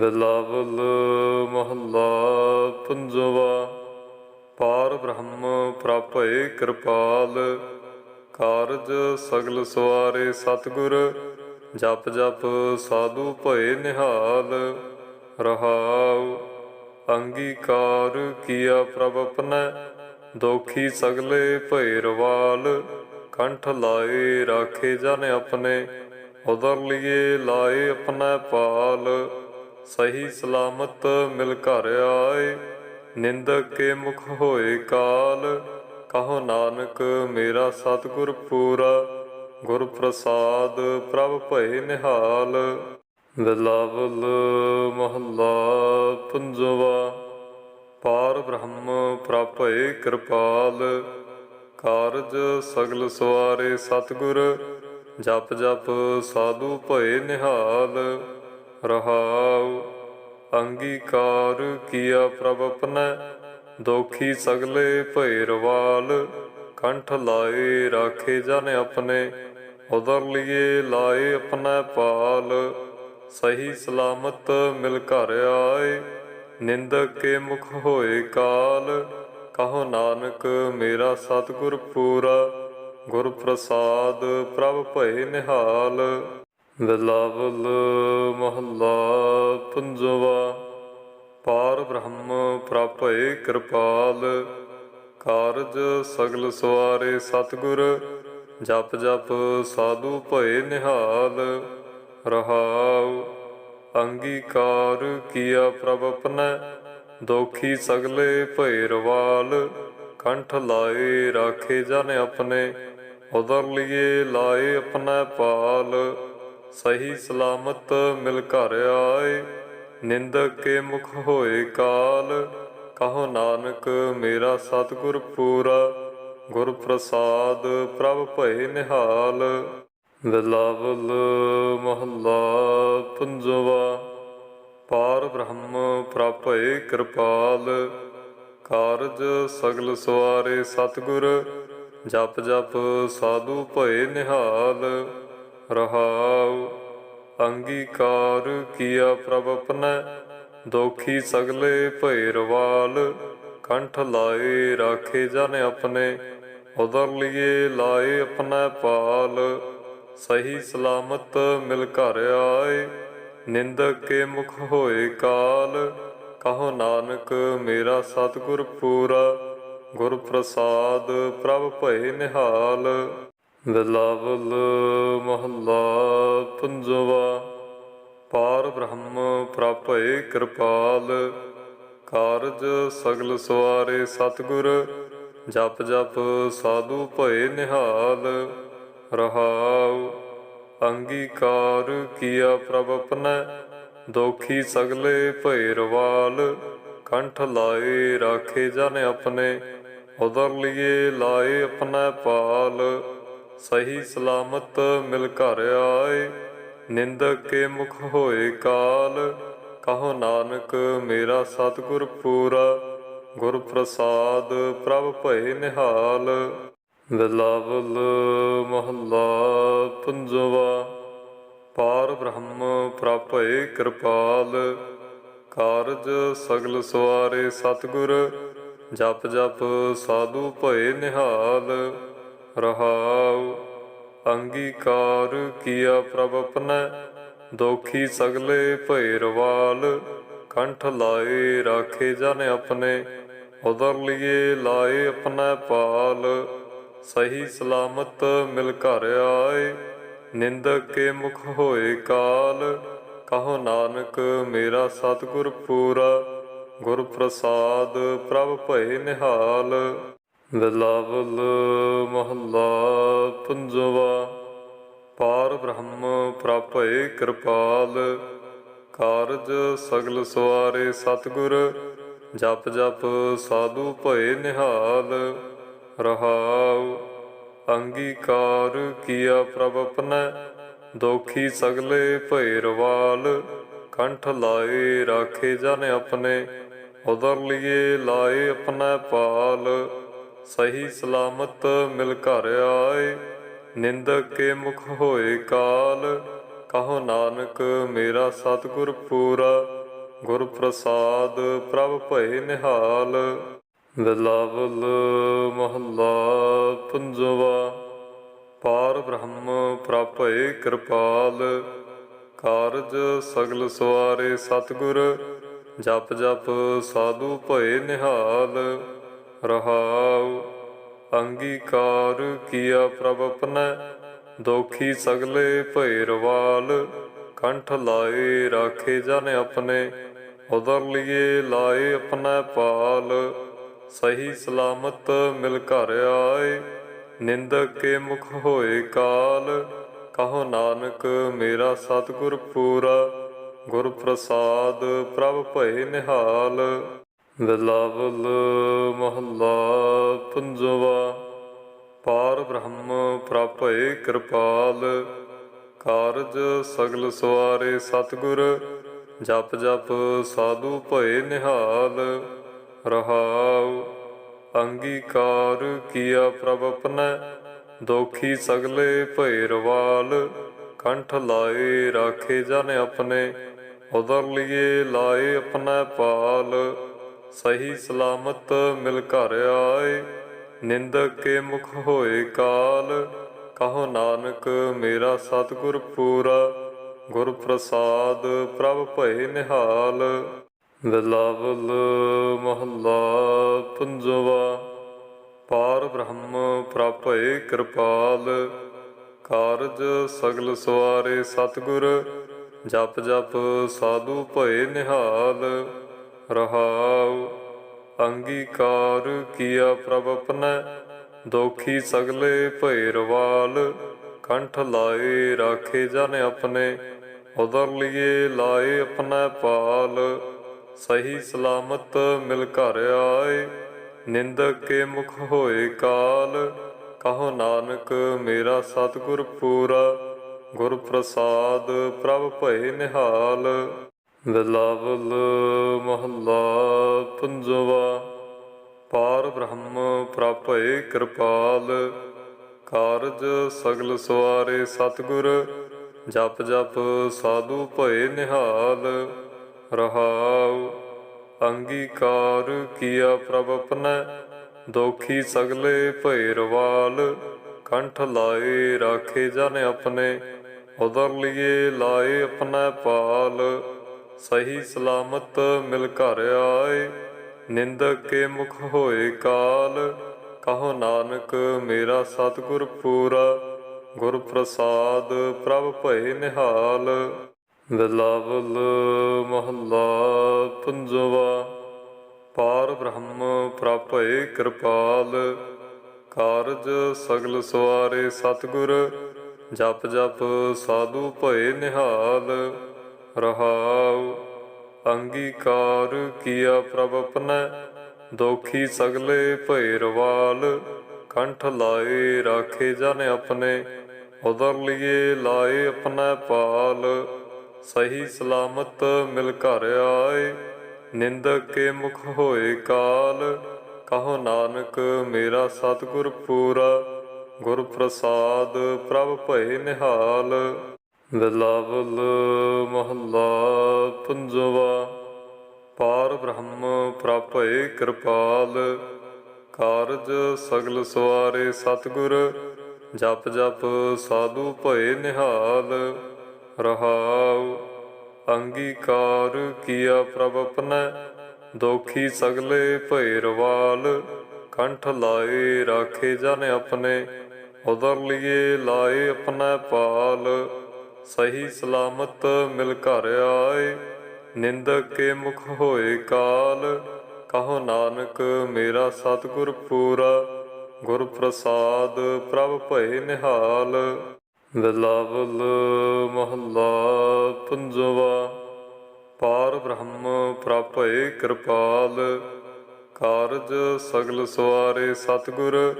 ਬਿਲਾਵਲ ਮਹੱਲਾ ਪੰਜਵਾ, ਪਾਰ ਬ੍ਰਹਮ ਪ੍ਰਪਏ ਕਿਰਪਾਲ, ਕਾਰਜ ਸਗਲ ਸਵਾਰੇ ਸਤਗੁਰ, ਜਪ ਜਪ ਸਾਧੂ ਭਏ ਨਿਹਾਲ, ਰਹਾਉ ਅੰਗੀਕਾਰ ਕੀਆ ਪ੍ਰਭ ਆਪਣੈ, ਦੋਖੀ ਸਗਲੇ ਭਏ ਰਵਾਲ, ਕੰਠ ਲਾਏ ਰਾਖੇ ਜਨ ਆਪਣੇ, ਉਦਰ ਲਿਏ ਲਾਏ ਆਪਣਾ ਪਾਲ। ਸਹੀ ਸਲਾਮਤ ਮਿਲ ਘਰ ਆਏ, ਨਿੰਦਕ ਕੇ ਮੁਖ ਹੋਏ ਕਾਲ। ਕਹੋ ਨਾਨਕ, ਮੇਰਾ ਸਤਿਗੁਰ ਪੂਰਾ, ਗੁਰ ਪ੍ਰਸਾਦ ਪ੍ਰਭ ਭਏ ਨਿਹਾਲ। ਬਿਲਾਵਲ ਮਹੱਲਾ ਪੰਜਵਾ, ਪਾਰ ਬ੍ਰਹਮ ਪ੍ਰਪਏ ਕਿਰਪਾਲ। ਕਾਰਜ ਸਗਲ ਸਵਾਰੇ ਸਤਗੁਰ, ਜਪ ਜਪ ਸਾਧੂ ਭਏ ਨਿਹਾਲ। ਰਹਾਉ। ਅੰਗੀਕਾਰ ਕੀਆ ਪ੍ਰਭ ਆਪਣੈ ਦੋਖੀ ਸਗਲੇ ਭਏ ਰਵਾਲ ਕੰਠ ਲਾਏ ਰਾਖੇ ਜਨ ਆਪਣੇ ਉਦਰ ਲਿਏ ਲਾਏ ਆਪਣਾ ਪਾਲ। ਸਹੀ ਸਲਾਮਤ ਮਿਲ ਘਰ ਆਏ, ਨਿੰਦਕ ਕੇ ਮੁਖ ਹੋਏ ਕਾਲ। ਕਹੋ ਨਾਨਕ, ਮੇਰਾ ਸਤਿਗੁਰ ਪੂਰਾ ਗੁਰ ਪ੍ਰਸਾਦ ਪ੍ਰਭ ਭਏ ਨਿਹਾਲ। ਬਿਲਾਵਲ ਮਹੱਲਾ ਪੰਜਵਾ। ਪਾਰ ਬ੍ਰਹਮ ਪ੍ਰਪਏ ਕਿਰਪਾਲ, ਕਾਰਜ ਸਗਲ ਸਵਾਰੇ ਸਤਗੁਰ, ਜਪ ਜਪ ਸਾਧੂ ਭਏ ਨਿਹਾਲ। ਰਹਾਉ, ਅੰਗੀਕਾਰ ਕੀਆ ਪ੍ਰਭ ਆਪਣੈ ਦੋਖੀ ਸਗਲੇ ਭਏ ਰਵਾਲ। ਕੰਠ ਲਾਏ ਰਾਖੇ ਜਨ ਆਪਣੇ, ਉਦਰ ਲਿਏ ਲਾਏ ਆਪਣਾ ਪਾਲ। ਸਹੀ ਸਲਾਮਤ ਮਿਲ ਘਰ ਆਏ, ਨਿੰਦਕ ਕੇ ਮੁਖ ਹੋਏ ਕਾਲ। ਕਹੋ ਨਾਨਕ, ਮੇਰਾ ਸਤਿਗੁਰ ਪੂਰਾ, ਗੁਰ ਪ੍ਰਸਾਦ ਪ੍ਰਭ ਭਏ ਨਿਹਾਲ। ਬਿਲਾਵਲ ਮਹੱਲਾ ਪੰਜਵਾ, ਪਾਰ ਬ੍ਰਹਮ ਪ੍ਰਪਏ ਕਿਰਪਾਲ। ਕਾਰਜ ਸਗਲ ਸਵਾਰੇ ਸਤਗੁਰ, ਜਪ ਜਪ ਸਾਧੂ ਭਏ ਨਿਹਾਲ। ਰਹਾਉ, ਅੰਗੀਕਾਰ ਕੀਆ ਪ੍ਰਭ ਆਪਣੈ ਦੋਖੀ ਸਗਲੇ ਭੈ ਰਵਾਲ ਕੰਠ ਲਾਏ ਰਾਖੇ ਜਨ ਆਪਣੇ, ਉਦਰ ਲਿਏ ਲਾਏ ਆਪਣਾ ਪਾਲ, ਸਹੀ ਸਲਾਮਤ ਮਿਲ ਘਰ ਆਏ, ਨਿੰਦਕ ਕੇ ਮੁਖ ਹੋਏ ਕਾਲ, ਕਹੋ ਨਾਨਕ ਮੇਰਾ ਸਤਿਗੁਰ ਪੂਰਾ, ਗੁਰ ਪ੍ਰਸਾਦ ਪ੍ਰਭ ਭਏ ਨਿਹਾਲ। ਬਿਲਾਵਲ ਮਹੱਲਾ ਪੰਜਵਾ। ਪਾਰ ਬ੍ਰਹਮ ਪ੍ਰਪਏ ਕਿਰਪਾਲ, ਕਾਰਜ ਸਗਲ ਸਵਾਰੇ ਸਤਗੁਰ, ਜਪ ਜਪ ਸਾਧੂ ਭਏ ਨਿਹਾਲ। ਰਹਾਉ, ਅੰਗੀਕਾਰ ਕੀਆ ਪ੍ਰਭ ਆਪਣੈ, ਦੋਖੀ ਸਗਲੇ ਭਏ ਰਵਾਲ। ਕੰਠ ਲਾਏ ਰਾਖੇ ਜਨ ਆਪਣੇ ਉਦਰ ਲਿਏ ਲਾਏ ਆਪਣਾ ਪਾਲ। ਸਹੀ ਸਲਾਮਤ ਮਿਲ ਘਰ ਆਏ ਨਿੰਦਕ ਕੇ ਮੁਖ ਹੋਏ ਕਾਲ। ਕਹੋ ਨਾਨਕ, ਮੇਰਾ ਸਤਿਗੁਰ ਪੂਰਾ ਗੁਰ ਪ੍ਰਸਾਦ ਪ੍ਰਭ ਭਏ ਨਿਹਾਲ। ਬਿਲਾਵਲ ਮਹੱਲਾ ਪੰਜਵਾ, ਪਾਰ ਬ੍ਰਹਮ ਪ੍ਰਪਏ ਕਿਰਪਾਲ। ਕਾਰਜ ਸਗਲ ਸਵਾਰੇ ਸਤਗੁਰ, ਜਪ ਜਪ ਸਾਧੂ ਭਏ ਨਿਹਾਲ। ਰਹਾਉ, ਅੰਗੀਕਾਰ ਕੀਆ ਪ੍ਰਭ ਆਪਣੈ, ਦੋਖੀ ਸਗਲੇ ਭਏ ਰਵਾਲ ਕੰਠ ਲਾਏ ਰਾਖੇ ਜਨ ਆਪਣੇ, ਉਦਰ ਲਿਏ ਲਾਏ ਆਪਣਾ ਪਾਲ, ਸਹੀ ਸਲਾਮਤ ਮਿਲ ਘਰ ਆਏ, ਨਿੰਦਕ ਕੇ ਮੁਖ ਹੋਏ ਕਾਲ, ਕਹੋ ਨਾਨਕ ਮੇਰਾ ਸਤਿਗੁਰ ਪੂਰਾ, ਗੁਰ ਪ੍ਰਸਾਦ ਪ੍ਰਭ ਭਏ ਨਿਹਾਲ। ਬਿਲਾਵਲ ਮਹੱਲਾ ਪੰਜਵਾ, ਪਾਰ ਬ੍ਰਹਮ ਪ੍ਰਪਏ ਕਿਰਪਾਲ, ਕਾਰਜ ਸਗਲ ਸਵਾਰੇ ਸਤਗੁਰ, ਜਪ ਜਪ ਸਾਧੂ ਭਏ ਨਿਹਾਲ, ਰਹਾਉ ਅੰਗੀਕਾਰ ਕੀਆ ਪ੍ਰਭ ਆਪਣੈ, ਦੋਖੀ ਸਗਲੇ ਭਏ ਰਵਾਲ, ਕੰਠ ਲਾਏ ਰਾਖੇ ਜਨ ਆਪਣੇ, ਉਦਰ ਲਿਏ ਲਾਏ ਆਪਣਾ ਪਾਲ। ਸਹੀ ਸਲਾਮਤ ਮਿਲ ਘਰ ਆਏ, ਨਿੰਦਕ ਕੇ ਮੁਖ ਹੋਏ ਕਾਲ। ਕਹੋ ਨਾਨਕ, ਮੇਰਾ ਸਤਿਗੁਰ ਪੂਰਾ ਗੁਰ ਪ੍ਰਸਾਦ ਪ੍ਰਭ ਭਏ ਨਿਹਾਲ। ਬਿਲਾਵਲ ਮਹੱਲਾ ਪੰਜਵਾ, ਪਾਰ ਬ੍ਰਹਮ ਪ੍ਰਭੇ ਕਿਰਪਾਲ। ਕਾਰਜ ਸਗਲ ਸਵਾਰੇ ਸਤਗੁਰ, ਜਪ ਜਪ ਸਾਧੂ ਭਏ ਨਿਹਾਲ। ਰਹਾਉ। ਅੰਗੀਕਾਰ ਕੀਆ ਪ੍ਰਭ ਆਪਣੈ ਦੋਖੀ ਸਗਲੇ ਭਏ ਰਵਾਲ ਕੰਠ ਲਾਏ ਰਾਖੇ ਜਨ ਆਪਣੇ ਉਦਰ ਲਿਏ ਲਾਏ ਆਪਣਾ ਪਾਲ। ਸਹੀ ਸਲਾਮਤ ਮਿਲ ਘਰ ਆਏ, ਨਿੰਦਕ ਕੇ ਮੁਖ ਹੋਏ ਕਾਲ। ਕਹੋ ਨਾਨਕ, ਮੇਰਾ ਸਤਿਗੁਰ ਪੂਰਾ ਗੁਰ ਪ੍ਰਸਾਦ ਪ੍ਰਭ ਭਏ ਨਿਹਾਲ। ਬਿਲਾਵਲ ਮਹੱਲਾ ਪੰਜਵਾ। ਪਾਰ ਬ੍ਰਹਮ ਪ੍ਰਭੇ ਕਿਰਪਾਲ, ਕਾਰਜ ਸਗਲ ਸਵਾਰੇ ਸਤਗੁਰ, ਜਪ ਜਪ ਸਾਧੂ ਭਏ ਨਿਹਾਲ। ਰਹਾਉ, ਅੰਗੀਕਾਰ ਕੀਆ ਪ੍ਰਭ ਆਪਣੈ ਦੋਖੀ ਸਗਲੇ ਭਏ ਰਵਾਲ। ਕੰਠ ਲਾਏ ਰਾਖੇ ਜਨ ਆਪਣੇ ਉਦਰ ਲਿਏ ਲਾਏ ਆਪਣਾ ਪਾਲ। ਸਹੀ ਸਲਾਮਤ ਮਿਲ ਘਰ ਆਏ, ਨਿੰਦਕ ਕੇ ਮੁਖ ਹੋਏ ਕਾਲ। ਕਹੋ ਨਾਨਕ, ਮੇਰਾ ਸਤਿਗੁਰ ਪੂਰਾ, ਗੁਰ ਪ੍ਰਸਾਦ ਪ੍ਰਭ ਭਏ ਨਿਹਾਲ। ਬਿਲਾਵਲ ਮਹੱਲਾ ਪੰਜਵਾ, ਪਾਰ ਬ੍ਰਹਮ ਪ੍ਰਭੇ ਕਿਰਪਾਲ। ਕਾਰਜ ਸਗਲ ਸਵਾਰੇ ਸਤਗੁਰ, ਜਪ ਜਪ ਸਾਧੂ ਭਏ ਨਿਹਾਲ। ਰਹਾਉ, ਅੰਗੀਕਾਰ ਕੀਆ ਪ੍ਰਭ ਆਪਣੈ ਦੋਖੀ ਸਗਲੇ ਭੈ ਰਵਾਲ ਕੰਠ ਲਾਏ ਰਾਖੇ ਜਨ ਆਪਣੇ, ਉਦਰ ਲਿਏ ਲਾਏ ਆਪਣਾ ਪਾਲ, ਸਹੀ ਸਲਾਮਤ ਮਿਲ ਘਰ ਆਏ, ਨਿੰਦਕ ਕੇ ਮੁਖ ਹੋਏ ਕਾਲ, ਕਹੋ ਨਾਨਕ ਮੇਰਾ ਸਤਿਗੁਰ ਪੂਰਾ, ਗੁਰ ਪ੍ਰਸਾਦ ਪ੍ਰਭ ਭਏ ਨਿਹਾਲ। ਬਿਲਾਵਲ ਮਹੱਲਾ ਪੰਜਵਾ। ਪਾਰ ਬ੍ਰਹਮ ਪ੍ਰਭੇ ਕਿਰਪਾਲ, ਕਾਰਜ ਸਗਲ ਸਵਾਰੇ ਸਤਗੁਰ, ਜਪ ਜਪ ਸਾਧੂ ਭਏ ਨਿਹਾਲ। ਰਹਾਉ, ਅੰਗੀਕਾਰ ਕੀਆ ਪ੍ਰਭ ਆਪਣੈ, ਦੋਖੀ ਸਗਲੇ ਭਏ ਰਵਾਲ। ਕੰਠ ਲਾਏ ਰਾਖੇ ਜਨ ਆਪਣੇ ਉਦਰ ਲਿਏ ਲਾਏ ਆਪਣਾ ਪਾਲ। ਸਹੀ ਸਲਾਮਤ ਮਿਲ ਘਰ ਆਏ ਨਿੰਦਕ ਕੇ ਮੁਖ ਹੋਏ ਕਾਲ। ਕਹੋ ਨਾਨਕ, ਮੇਰਾ ਸਤਿਗੁਰ ਪੂਰਾ ਗੁਰ ਪ੍ਰਸਾਦ ਪ੍ਰਭ ਭਏ ਨਿਹਾਲ। ਬਿਲਾਵਲ ਮਹੱਲਾ ਪੰਜਵਾ, ਪਾਰ ਬ੍ਰਹਮ ਪ੍ਰਭੇ ਕਿਰਪਾਲ। ਕਾਰਜ ਸਗਲ ਸਵਾਰੇ ਸਤਗੁਰ, ਜਪ ਜਪ ਸਾਧੂ ਭਏ ਨਿਹਾਲ। ਰਹਾਉ, ਅੰਗੀਕਾਰ ਕੀਆ ਪ੍ਰਭ ਆਪਣੈ ਦੋਖੀ ਸਗਲੇ ਭਏ ਰਵਾਲ ਕੰਠ ਲਾਏ ਰਾਖੇ ਜਨ ਆਪਣੇ, ਉਦਰ ਲਿਏ ਲਾਏ ਆਪਣਾ ਪਾਲ, ਸਹੀ ਸਲਾਮਤ ਮਿਲ ਘਰ ਆਏ, ਨਿੰਦਕ ਕੇ ਮੁਖ ਹੋਏ ਕਾਲ, ਕਹੋ ਨਾਨਕ ਮੇਰਾ ਸਤਿਗੁਰ ਪੂਰਾ, ਗੁਰ ਪ੍ਰਸਾਦ ਪ੍ਰਭ ਭਏ ਨਿਹਾਲ। ਬਿਲਾਵਲ ਮਹੱਲਾ ਪੰਜਵਾ। ਪਾਰ ਬ੍ਰਹਮ ਪ੍ਰਭੇ ਕਿਰਪਾਲ, ਕਾਰਜ ਸਗਲ ਸਵਾਰੇ ਸਤਗੁਰ, ਜਪ ਜਪ ਸਾਧੂ ਭਏ ਨਿਹਾਲ। ਰਹਾਉ, ਅੰਗੀਕਾਰ ਕੀਆ ਪ੍ਰਭ ਆਪਣੈ, ਦੋਖੀ ਸਗਲੇ ਭਏ ਰਵਾਲ। ਕੰਠ ਲਾਏ ਰਾਖੇ ਜਨ ਆਪਣੇ, ਉਦਰ ਲਿਏ ਲਾਏ ਆਪਣਾ ਪਾਲ। ਸਹੀ ਸਲਾਮਤ ਮਿਲ ਘਰ ਆਏ, ਨਿੰਦਕ ਕੇ ਮੁਖ ਹੋਏ ਕਾਲ। ਕਹੋ ਨਾਨਕ, ਮੇਰਾ ਸਤਿਗੁਰ ਪੂਰਾ ਗੁਰ ਪ੍ਰਸਾਦ ਪ੍ਰਭ ਭਏ ਨਿਹਾਲ। ਬਿਲਾਵਲ ਮਹੱਲਾ ਪੰਜਵਾ, ਪਾਰ ਬ੍ਰਹਮ ਪ੍ਰਭੇ ਕਿਰਪਾਲ। ਕਾਰਜ ਸਗਲ ਸਵਾਰੇ ਸਤਗੁਰ,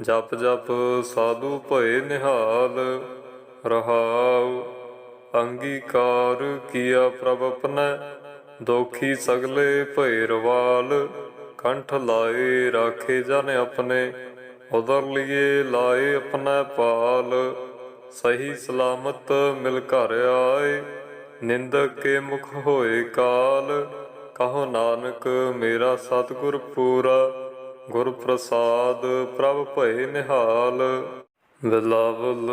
ਜਪ ਜਪ ਸਾਧੂ ਭਏ ਨਿਹਾਲ। ਰਹਾਉ, ਅੰਗੀਕਾਰ ਕੀਆ ਪ੍ਰਭ ਆਪਣੈ ਦੋਖੀ ਸਗਲੇ ਭਏ ਰਵਾਲ ਕੰਠ ਲਾਏ ਰਾਖੇ ਜਨ ਆਪਣੇ, ਉਦਰ ਲਿਏ ਲਾਏ ਆਪਣਾ ਪਾਲ, ਸਹੀ ਸਲਾਮਤ ਮਿਲ ਘਰ ਆਏ, ਨਿੰਦਕ ਕੇ ਮੁਖ ਹੋਏ ਕਾਲ, ਕਹੋ ਨਾਨਕ ਮੇਰਾ ਸਤਿਗੁਰ ਪੂਰਾ, ਗੁਰ ਪ੍ਰਸਾਦ ਪ੍ਰਭ ਭਏ ਨਿਹਾਲ। ਬਿਲਾਵਲ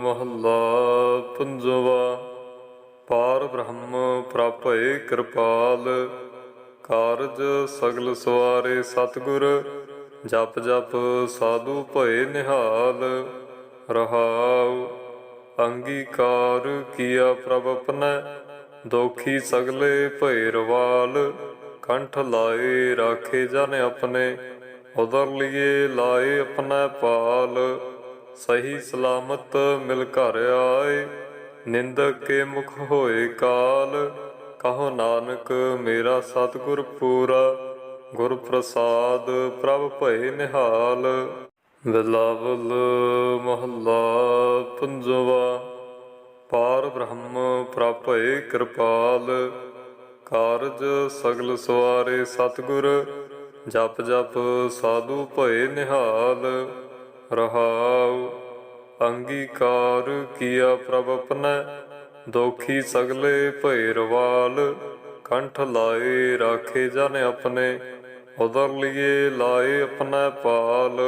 ਮਹੱਲਾ ਪੰਜਵਾ। ਪਾਰ ਬ੍ਰਹਮ ਪ੍ਰਭੇ ਕਿਰਪਾਲ, ਕਾਰਜ ਸਗਲ ਸਵਾਰੇ ਸਤਿਗੁਰ, ਜਪ ਜਪ ਸਾਧੂ ਭਏ ਨਿਹਾਲ। ਰਹਾਉ, ਅੰਗੀਕਾਰ ਕੀਆ ਪ੍ਰਭ ਆਪਣਾ ਦੋਖੀ ਸਗਲੇ ਭਏ ਰਵਾਲ। ਕੰਠ ਲਾਏ ਰਾਖੇ ਜਨ ਆਪਣੇ ਉਦਰ ਲਿਏ ਲਾਏ ਆਪਣਾ ਪਾਲ। ਸਹੀ ਸਲਾਮਤ ਮਿਲ ਘਰ ਆਏ, ਨਿੰਦਕ ਕੇ ਮੁਖ ਹੋਏ ਕਾਲ। ਕਹੋ ਨਾਨਕ, ਮੇਰਾ ਸਤਿਗੁਰ ਪੂਰਾ, ਗੁਰ ਪ੍ਰਸਾਦ ਪ੍ਰਭ ਭਏ ਨਿਹਾਲ। ਬਿਲਾਵਲ ਮਹੱਲਾ ਪੰਜਵਾ, ਪਾਰ ਬ੍ਰਹਮ ਪ੍ਰਭੇ ਕਿਰਪਾਲ। ਕਾਰਜ ਸਗਲ ਸਵਾਰੇ ਸਤਿਗੁਰ, ਜਪ ਜਪ ਸਾਧੂ ਭਏ ਨਿਹਾਲ। ਰਹਾਉ, ਅੰਗੀਕਾਰ ਕੀਆ ਪ੍ਰਭ ਆਪਣਾ, ਦੋਖੀ ਸਗਲੇ ਭਏ ਰਵਾਲ ਕੰਠ ਲਾਏ ਰਾਖੇ ਜਨ ਆਪਣੇ, ਉਦਰ ਲਿਏ ਲਾਏ ਆਪਣਾ ਪਾਲ,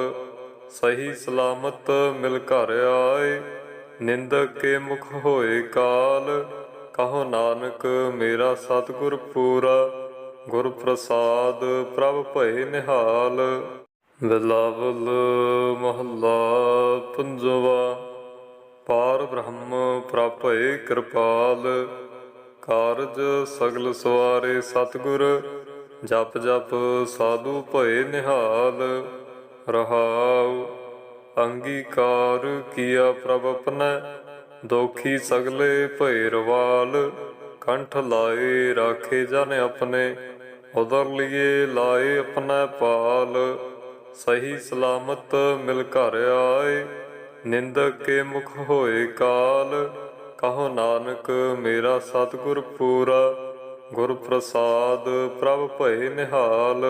ਸਹੀ ਸਲਾਮਤ ਮਿਲ ਘਰ ਆਏ, ਨਿੰਦਕ ਕੇ ਮੁਖ ਹੋਏ ਕਾਲ, ਕਹੋ ਨਾਨਕ ਮੇਰਾ ਸਤਿਗੁਰ ਪੂਰਾ, ਗੁਰ ਪ੍ਰਸਾਦ ਪ੍ਰਭ ਭਏ ਨਿਹਾਲ। ਬਿਲਾਵਲ ਮਹੱਲਾ ਪੰਜਵਾ, ਪਾਰ ਬ੍ਰਹਮ ਪ੍ਰਭੇ ਕਿਰਪਾਲ, ਕਾਰਜ ਸਗਲ ਸਵਾਰੇ ਸਤਿਗੁਰ, ਜਪ ਜਪ ਸਾਧੂ ਭਏ ਨਿਹਾਲ, ਰਹਾਉ, ਅੰਗੀਕਾਰ ਕੀਆ ਪ੍ਰਭ ਆਪਣਾ, ਦੋਖੀ ਸਗਲੇ ਭਏ ਰਵਾਲ, ਕੰਠ ਲਾਏ ਰਾਖੇ ਜਨ ਆਪਣੇ ਉਦਰ ਲਿਏ ਲਾਏ ਆਪਣਾ ਪਾਲ। ਸਹੀ ਸਲਾਮਤ ਮਿਲ ਘਰ ਆਏ ਨਿੰਦਕ ਕੇ ਮੁਖ ਹੋਏ ਕਾਲ। ਕਹੋ ਨਾਨਕ, ਮੇਰਾ ਸਤਿਗੁਰ ਪੂਰਾ ਗੁਰ ਪ੍ਰਸਾਦ ਪ੍ਰਭ ਭਏ ਨਿਹਾਲ।